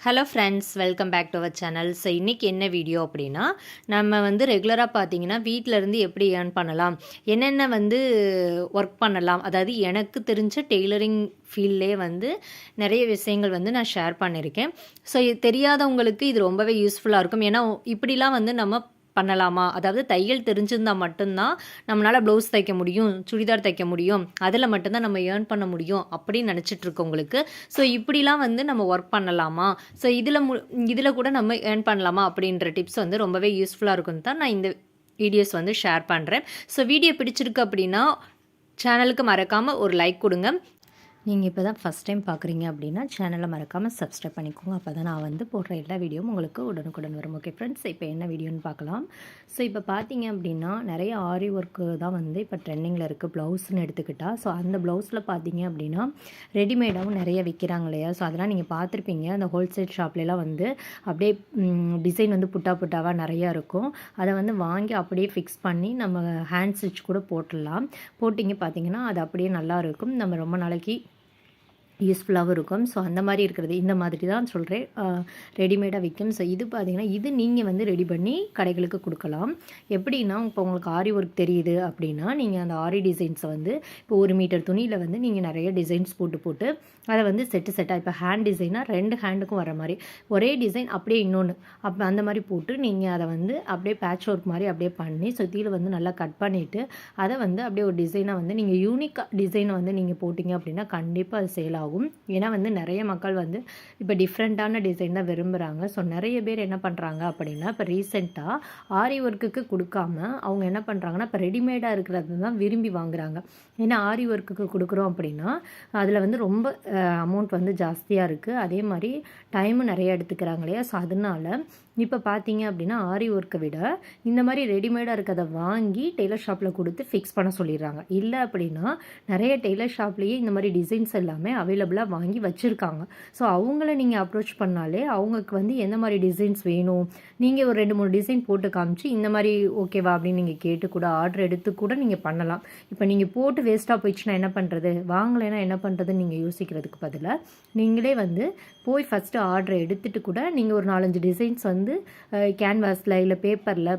Hello friends welcome back to our channel so இன்றைக்கி என்ன video அப்படின்னா நம்ம வந்து ரெகுலராக பார்த்தீங்கன்னா வீட்டில் இருந்து எப்படி ஏர்ன் பண்ணலாம் என்னென்ன வந்து ஒர்க் பண்ணலாம் அதாவது எனக்கு தெரிஞ்ச டெய்லரிங் ஃபீல்ட்லே வந்து நிறைய விஷயங்கள் வந்து நான் ஷேர் பண்ணியிருக்கேன். ஸோ இது தெரியாதவங்களுக்கு இது ரொம்பவே யூஸ்ஃபுல்லாக இருக்கும். ஏன்னா இப்படிலாம் வந்து நம்ம பண்ணலாமா? அதாவது தையல் தெரிஞ்சிருந்தால் மட்டும்தான் நம்மளால் ப்ளவுஸ் தைக்க முடியும் சுடிதார் தைக்க முடியும் அதில் மட்டும்தான் நம்ம ஏர்ன் பண்ண முடியும் அப்படின்னு நினச்சிட்ருக்கவங்களுக்கு ஸோ இப்படிலாம் வந்து நம்ம ஒர்க் பண்ணலாமா? ஸோ இதில் மு இதில் கூட நம்ம ஏர்ன் பண்ணலாமா அப்படின்ற டிப்ஸ் வந்து ரொம்பவே யூஸ்ஃபுல்லாக இருக்குன்னு தான் நான் இந்த வீடியோஸ் வந்து ஷேர் பண்ணுறேன் ஸோ வீடியோ பிடிச்சிருக்கு அப்படின்னா சேனலுக்கு மறக்காமல் ஒரு லைக் கொடுங்க. நீங்கள் இப்போ தான் ஃபஸ்ட் டைம் பார்க்குறீங்க அப்படின்னா சேனலை மறக்காமல் சப்ஸ்கிரைப் பண்ணிக்கோங்க. அப்போ தான் நான் வந்து போடுற எல்லா வீடியோவும் உங்களுக்கு உடனுக்குடன் வரும். ஓகே ஃப்ரெண்ட்ஸ் இப்போ என்ன வீடியோன்னு பார்க்கலாம். ஸோ இப்போ பார்த்தீங்க அப்படின்னா நிறைய ஆரி ஒர்க்கு தான் வந்து இப்போ ட்ரெண்டிங்கில் இருக்குது ப்ளவுஸ்னு எடுத்துக்கிட்டால் ஸோ அந்த ப்ளவுஸில் பார்த்தீங்க அப்படின்னா ரெடிமேடாகவும் நிறைய விற்கிறாங்க இல்லையா? ஸோ அதெல்லாம் நீங்கள் பார்த்துருப்பீங்க. அந்த ஹோல்சேல் ஷாப்லலாம் வந்து அப்படியே டிசைன் வந்து புட்டா புட்டாவாக நிறையா இருக்கும். அதை வந்து வாங்கி அப்படியே ஃபிக்ஸ் பண்ணி நம்ம ஹேண்ட் ஸ்டிச் கூட போட்டுடலாம். போட்டிங்க பார்த்தீங்கன்னா அது அப்படியே நல்லா இருக்கும். நம்ம ரொம்ப நாளைக்கு யூஸ்ஃபுல்லாகவும் இருக்கும். ஸோ அந்த மாதிரி இருக்கிறது இந்த மாதிரி தான் சொல்கிறேன் ரெடிமேடாக விற்கும் ஸோ இது பார்த்திங்கன்னா இது நீங்கள் வந்து ரெடி பண்ணி கடைகளுக்கு கொடுக்கலாம். எப்படின்னா இப்போ உங்களுக்கு ஆரி ஒர்க் தெரியுது அப்படின்னா நீங்கள் அந்த ஆரி டிசைன்ஸை வந்து இப்போ ஒரு மீட்டர் துணியில் வந்து நீங்கள் நிறைய டிசைன்ஸ் போட்டு போட்டு அதை வந்து செட்டு செட்டாக இப்போ ஹேண்ட் டிசைனாக ரெண்டு ஹேண்டுக்கும் வர மாதிரி ஒரே டிசைன் அப்படியே இன்னொன்று அப்போ அந்த மாதிரி போட்டு நீங்கள் அதை வந்து அப்படியே பேட்ச் ஒர்க் மாதிரி அப்படியே பண்ணி சுற்றியில் வந்து நல்லா கட் பண்ணிவிட்டு அதை வந்து அப்படியே ஒரு டிசைனாக வந்து நீங்கள் யூனிக்காக டிசைனை வந்து நீங்கள் போட்டிங்க அப்படின்னா கண்டிப்பாக அது சேல் ஆகும். ஏன்னா வந்து நிறைய மக்கள் வந்து இப்போ டிஃப்ரெண்ட்டான டிசைன் தான் விரும்புகிறாங்க ஸோ நிறைய பேர் என்ன பண்ணுறாங்க அப்படின்னா இப்போ ரீசெண்டாக ஆரி ஒர்க்குக்கு கொடுக்காம அவங்க என்ன பண்ணுறாங்கன்னா இப்போ ரெடிமேடாக இருக்கிறது தான் விரும்பி வாங்குறாங்க. ஏன்னா ஆரி ஒர்க்குக்கு கொடுக்குறோம் அப்படின்னா அதில் வந்து ரொம்ப அமௌண்ட் வந்து ஜாஸ்தியாக இருக்குது அதே மாதிரி டைமும் நிறைய எடுத்துக்கிறாங்க இல்லையா? ஸோ அதனால இப்போ பார்த்தீங்க அப்படின்னா ஆரி ஒர்க்கை விட இந்த மாதிரி ரெடிமேடாக இருக்கிறத வாங்கி டெய்லர் ஷாப்பில் கொடுத்து ஃபிக்ஸ் பண்ண சொல்லிடுறாங்க. இல்லை அப்படின்னா நிறைய டெய்லர் ஷாப்லேயே இந்த மாதிரி டிசைன்ஸ் எல்லாமே அவைலபிளாக வாங்கி வச்சுருக்காங்க. ஸோ அவங்கள நீங்கள் அப்ரோச் பண்ணாலே அவங்களுக்கு வந்து எந்த மாதிரி டிசைன்ஸ் வேணும்? நீங்கள் ஒரு ரெண்டு மூணு டிசைன் போட்டு காமிச்சு இந்த மாதிரி ஓகேவா அப்படின்னு நீங்கள் கேட்டு கூட ஆர்டர் எடுத்து கூட நீங்கள் பண்ணலாம். இப்போ நீங்கள் போட்டு வேஸ்ட்டாக போயிடுச்சுன்னா என்ன பண்ணுறது வாங்கலைன்னா என்ன பண்ணுறதுன்னு நீங்கள் யோசிக்கிறதுக்கு பதிலாக நீங்களே வந்து போய் ஃபஸ்ட்டு ஆர்டர் எடுத்துகிட்டு கூட நீங்கள் ஒரு நாலஞ்சு டிசைன்ஸ் வந்து கேன்வாஸில் இல்லை பேப்பரில்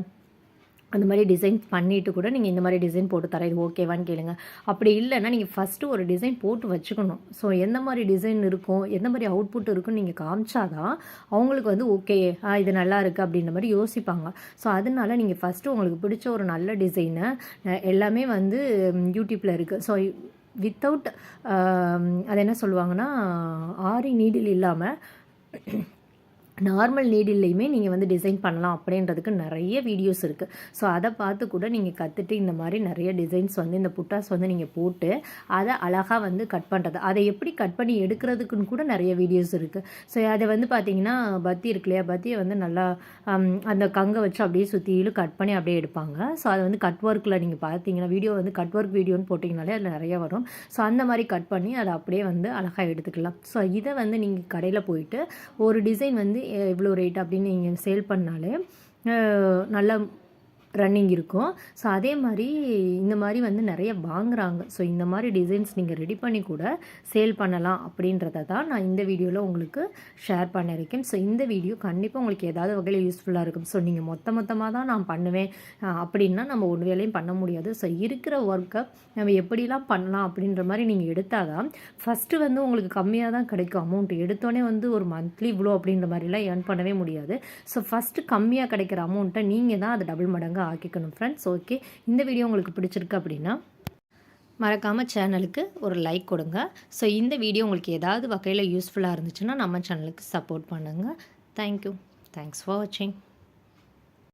அந்த மாதிரி டிசைன் பண்ணிவிட்டு கூட நீங்கள் இந்த மாதிரி டிசைன் போட்டு தரேன். இது ஓகேவான்னு கேளுங்க. அப்படி இல்லைன்னா நீங்கள் ஃபஸ்ட்டு ஒரு டிசைன் போட்டு வச்சுக்கணும். ஸோ எந்த மாதிரி டிசைன் இருக்கும் எந்த மாதிரி அவுட்புட் இருக்குன்னு நீங்கள் காமிச்சாதான் அவங்களுக்கு வந்து ஓகே இது நல்லா இருக்குது அப்படின்ற மாதிரி யோசிப்பாங்க. ஸோ அதனால நீங்கள் ஃபஸ்ட்டு உங்களுக்கு பிடிச்ச ஒரு நல்ல டிசைனை எல்லாமே வந்து யூடியூப்பில் இருக்குது ஸோ வித்தவுட் அது என்ன சொல்லுவாங்கன்னா ஆரி நீடில் இல்லாமல் நார்மல் நீடில்லையுமே நீங்கள் வந்து டிசைன் பண்ணலாம் அப்படின்றதுக்கு நிறைய வீடியோஸ் இருக்குது ஸோ அதை பார்த்து கூட நீங்கள் கற்றுட்டு இந்த மாதிரி நிறைய டிசைன்ஸ் வந்து இந்த புட்டாஸ் வந்து நீங்கள் போட்டு அதை அழகாக வந்து கட் பண்ணுறது அதை எப்படி கட் பண்ணி எடுக்கிறதுக்குன்னு கூட நிறைய வீடியோஸ் இருக்குது ஸோ அதை வந்து பார்த்தீங்கன்னா பத்தி இருக்கு இல்லையா? பத்தியை வந்து நல்லா அந்த கங்கை வச்சு அப்படியே சுற்றிலும் கட் பண்ணி அப்படியே எடுப்பாங்க. ஸோ அதை வந்து கட் ஒர்க்கில் நீங்கள் பார்த்தீங்கன்னா வீடியோ வந்து கட் ஒர்க் வீடியோன்னு போட்டிங்கனாலே அதில் நிறைய வரும். ஸோ அந்த மாதிரி கட் பண்ணி அதை அப்படியே வந்து அழகாக எடுத்துக்கலாம். ஸோ இதை வந்து நீங்கள் கடையில் போயிட்டு ஒரு டிசைன் வந்து இவ்வளோ ரேட் அப்படின்னு நீங்கள் சேல் பண்ணாலே நல்லா ரன்னிங் இருக்கும். ஸோ அதே மாதிரி இந்த மாதிரி வந்து நிறைய வாங்குகிறாங்க ஸோ இந்த மாதிரி டிசைன்ஸ் நீங்கள் ரெடி பண்ணி கூட சேல் பண்ணலாம் அப்படின்றத தான் நான் இந்த வீடியோவில் உங்களுக்கு ஷேர் பண்ணியிருக்கேன். ஸோ இந்த வீடியோ கண்டிப்பாக உங்களுக்கு ஏதாவது வகையில் யூஸ்ஃபுல்லாக இருக்கும். ஸோ நீங்கள் மொத்த மொத்தமாக தான் நான் பண்ணுவேன். அப்படின்னா நம்ம ஒரு வேலையும் பண்ண முடியாது. ஸோ இருக்கிற ஒர்க்கை நம்ம எப்படிலாம் பண்ணலாம் அப்படின்ற மாதிரி நீங்கள் எடுத்தால் தான் ஃபஸ்ட்டு வந்து உங்களுக்கு கம்மியாக தான் கிடைக்கும் அமௌண்ட் எடுத்தோடனே வந்து ஒரு மந்த்லி இவ்வளோ அப்படின்ற மாதிரிலாம் ஏர்ன் பண்ணவே முடியாது. ஸோ ஃபஸ்ட்டு கம்மியாக கிடைக்கிற அமௌண்ட்டை நீங்கள் தான் அது டபுள் மடங்கு ஆக்கிக்கணும் ஃப்ரெண்ட்ஸ் ஓகே இந்த வீடியோ உங்களுக்கு பிடிச்சிருக்கு அப்படின்னா மறக்காமல் சேனலுக்கு ஒரு லைக் கொடுங்க. ஸோ இந்த வீடியோ உங்களுக்கு ஏதாவது வகையில் யூஸ்ஃபுல்லாக இருந்துச்சுன்னா நம்ம சேனலுக்கு சப்போர்ட் பண்ணுங்கள் தேங்க்யூ தேங்க்ஸ் ஃபார் வாட்சிங்